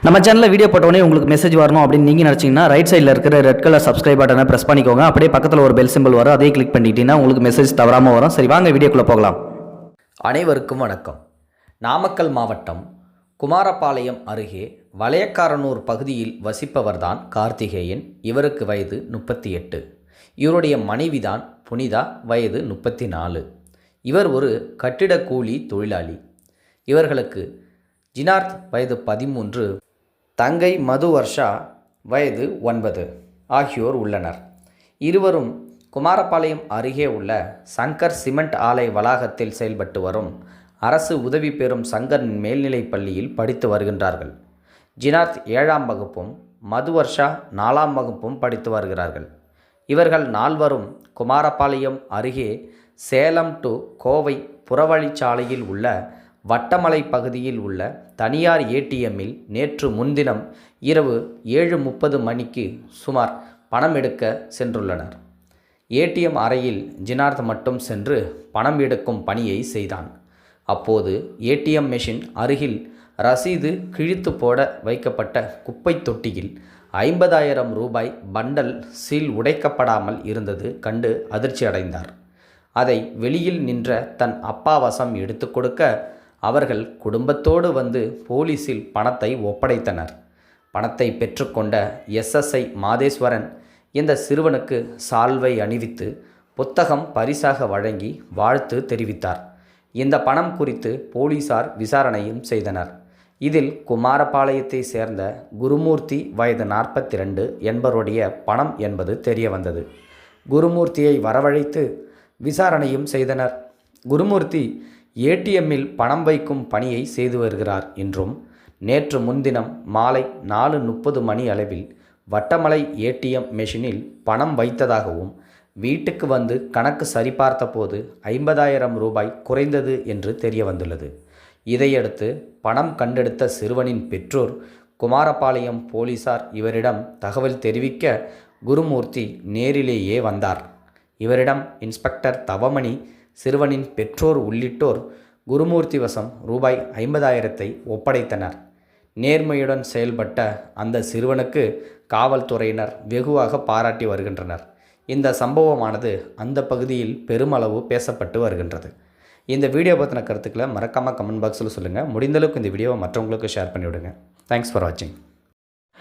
நம்ம சேனலில் வீடியோ போட்டோடனே உங்களுக்கு மெசேஜ் வரணும் அப்படின்னு நீங்கள் நினச்சிங்கன்னா ரைட் சைடில் இருக்கிற ரெட் கலர் சப்ஸ்கிரைப் பட்டனை ப்ரெஸ் பண்ணிக்கோங்க. அப்படியே பக்கத்தில் ஒரு பெல் சிம்பிள் வரும். அதையும் கிளிக் பண்ணிட்டீங்கன்னா உங்களுக்கு மெசேஜ் தவறாமல் வரும். சரி வாங்க வீடியோக்குள்ளே போகலாம். அனைவருக்கும் வணக்கம். நாமக்கல் மாவட்டம் குமாரபாளையம் அருகே வளையக்காரனூர் பகுதியில் வசிப்பவர்தான் கார்த்திகேயன். இவருக்கு வயது முப்பத்தி எட்டு. இவருடைய மனைவிதான் புனிதா வயது முப்பத்தி நாலு. இவர் ஒரு கட்டிட கூலி தொழிலாளி. இவர்களுக்கு ஜினார்த் வயது பதிமூன்று தங்கை மது வர்ஷா வயது ஒன்பது ஆகியோர் உள்ளனர். இருவரும் குமாரபாளையம் அருகே உள்ள சங்கர் சிமெண்ட் ஆலை வளாகத்தில் செயல்பட்டு வரும் அரசு உதவி பெறும் சங்கர் மேல்நிலைப் பள்ளியில் படித்து வருகின்றார்கள். ஜினார்த் ஏழாம் வகுப்பும் மதுவர்ஷா நாலாம் வகுப்பும் படித்து வருகிறார்கள். இவர்கள் நால்வரும் குமாரபாளையம் அருகே சேலம் டு கோவை புறவழிச்சாலையில் உள்ள வட்டமலை பகுதியில் உள்ள தனியார் ஏடிஎம்மில் நேற்று முன்தினம் இரவு ஏழு முப்பது மணிக்கு சுமார் பணம் எடுக்க சென்றுள்ளனர். ஏடிஎம் அறையில் ஜினார்த் மட்டும் சென்று பணம் எடுக்கும் பணியை செய்தான். அப்போது ஏடிஎம் மெஷின் அருகில் ரசீது கிழித்து போட வைக்கப்பட்ட குப்பை தொட்டியில் ஐம்பதாயிரம் ரூபாய் பண்டல் சீல் உடைக்கப்படாமல் இருந்தது கண்டு அதிர்ச்சி அடைந்தார் அதை வெளியில் நின்ற தன் அப்பா வசம் எடுத்து கொடுக்க அவர்கள் குடும்பத்தோடு வந்து போலீஸில் பணத்தை ஒப்படைத்தனர். பணத்தை பெற்றுக்கொண்ட எஸ்எஸ்ஐ மாதேஸ்வரன் இந்த சிறுவனுக்கு சால்வை அணிவித்து புத்தகம் பரிசாக வழங்கி வாழ்த்து தெரிவித்தார். இந்த பணம் குறித்து போலீசார் விசாரணையும் செய்தனர். இதில் குமாரபாளையத்தை சேர்ந்த குருமூர்த்தி வயது நாற்பத்தி ரெண்டு என்பவருடைய பணம் என்பது தெரிய வந்தது குருமூர்த்தியை வரவழைத்து விசாரணையும் செய்தனர். குருமூர்த்தி ஏடிஎம்மில் பணம் வைக்கும் பணியை செய்து வருகிறார் என்றும் நேற்று முன்தினம் மாலை நாலு முப்பது மணி அளவில் வட்டமலை ஏடிஎம் மெஷினில் பணம் வைத்ததாகவும் வீட்டுக்கு வந்து கணக்கு சரிபார்த்தபோது ஐம்பதாயிரம் ரூபாய் குறைந்தது என்று தெரிய வந்துள்ளது இதையடுத்து பணம் கண்டெடுத்த சிறுவனின் பெற்றோர் குமாரபாளையம் போலீசார் இவரிடம் தகவல் தெரிவிக்க குருமூர்த்தி நேரிலேயே வந்தார். இவரிடம் இன்ஸ்பெக்டர் தவமணி சிறுவனின் பெற்றோர் உள்ளிட்டோர் குருமூர்த்தி வசம் ரூபாய் ஐம்பதாயிரத்தை ஒப்படைத்தனர். நேர்மையுடன் செயல்பட்ட அந்த சிறுவனுக்கு காவல்துறையினர் வெகுவாக பாராட்டி வருகின்றனர். இந்த சம்பவமானது அந்த பகுதியில் பெருமளவு பேசப்பட்டு வருகின்றது. இந்த வீடியோ பற்றின கருத்துக்களை மறக்காமல் கமெண்ட் பாக்ஸில் சொல்லுங்கள் முடிந்தளவுக்கு இந்த வீடியோவை மற்றவங்களுக்கு ஷேர் பண்ணிவிடுங்க. தேங்க்ஸ் ஃபார் வாட்சிங்